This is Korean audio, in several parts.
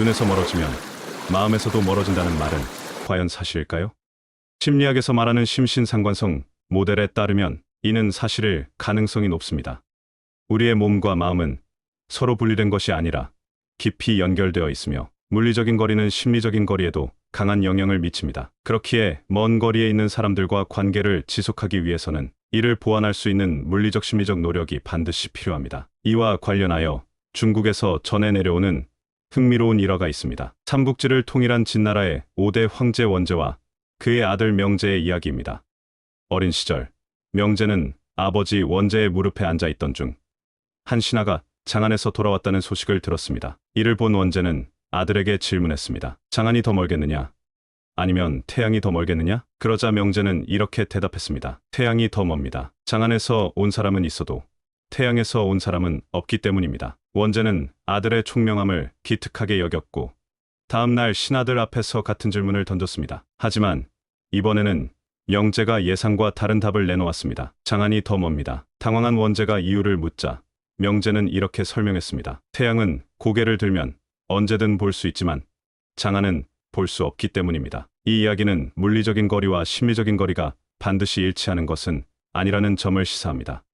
눈에서 멀어지면 마음에서도 멀어진다는 말은 과연 사실일까요? 심리학에서 말하는 심신상관성 모델에 따르면 이는 사실일 가능성이 높습니다. 우리의 몸과 마음은 서로 분리된 것이 아니라 깊이 연결되어 있으며 물리적인 거리는 심리적인 거리에도 강한 영향을 미칩니다. 그렇기에 먼 거리에 있는 사람들과 관계를 지속하기 위해서는 이를 보완할 수 있는 물리적 심리적 노력이 반드시 필요합니다. 이와 관련하여 중국에서 전해 내려오는 흥미로운 일화가 있습니다. 삼국지를 통일한 진나라의 5대 황제 원제와 그의 아들 명제의 이야기입니다. 어린 시절 명제는 아버지 원제의 무릎에 앉아 있던 중 한 신하가 장안에서 돌아왔다는 소식을 들었습니다. 이를 본 원제는 아들에게 질문했습니다. 장안이 더 멀겠느냐? 아니면 태양이 더 멀겠느냐? 그러자 명제는 이렇게 대답했습니다. 태양이 더 멉니다. 장안에서 온 사람은 있어도 태양에서 온 사람은 없기 때문입니다. 원제는 아들의 총명함을 기특하게 여겼고 다음 날 신하들 앞에서 같은 질문을 던졌습니다. 하지만 이번에는 영제가 예상과 다른 답을 내놓았습니다. 장안이 더 멉니다. 당황한 원제가 이유를 묻자 명제는 이렇게 설명했습니다. 태양은 고개를 들면 언제든 볼 수 있지만 장안은 볼 수 없기 때문입니다. 이 이야기는 물리적인 거리와 심리적인 거리가 반드시 일치하는 것은 아니라는 점을 시사합니다.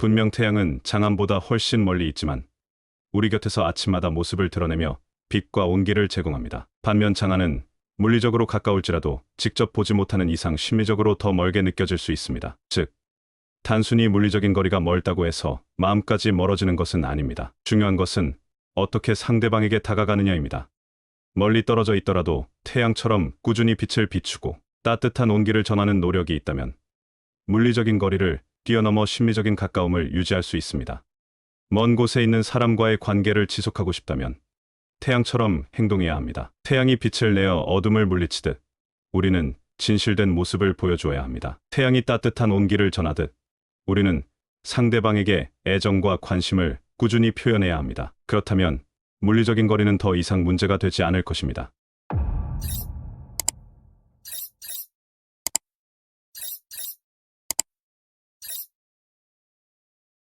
분명 태양은 장안보다 훨씬 멀리 있지만 우리 곁에서 아침마다 모습을 드러내며 빛과 온기를 제공합니다. 반면 장안은 물리적으로 가까울지라도 직접 보지 못하는 이상 심리적으로 더 멀게 느껴질 수 있습니다. 즉, 단순히 물리적인 거리가 멀다고 해서 마음까지 멀어지는 것은 아닙니다. 중요한 것은 어떻게 상대방에게 다가가느냐입니다. 멀리 떨어져 있더라도 태양처럼 꾸준히 빛을 비추고 따뜻한 온기를 전하는 노력이 있다면 물리적인 거리를 뛰어넘어 심리적인 가까움을 유지할 수 있습니다. 먼 곳에 있는 사람과의 관계를 지속하고 싶다면 태양처럼 행동해야 합니다. 태양이 빛을 내어 어둠을 물리치듯 우리는 진실된 모습을 보여줘야 합니다. 태양이 따뜻한 온기를 전하듯 우리는 상대방에게 애정과 관심을 꾸준히 표현해야 합니다. 그렇다면 물리적인 거리는 더 이상 문제가 되지 않을 것입니다.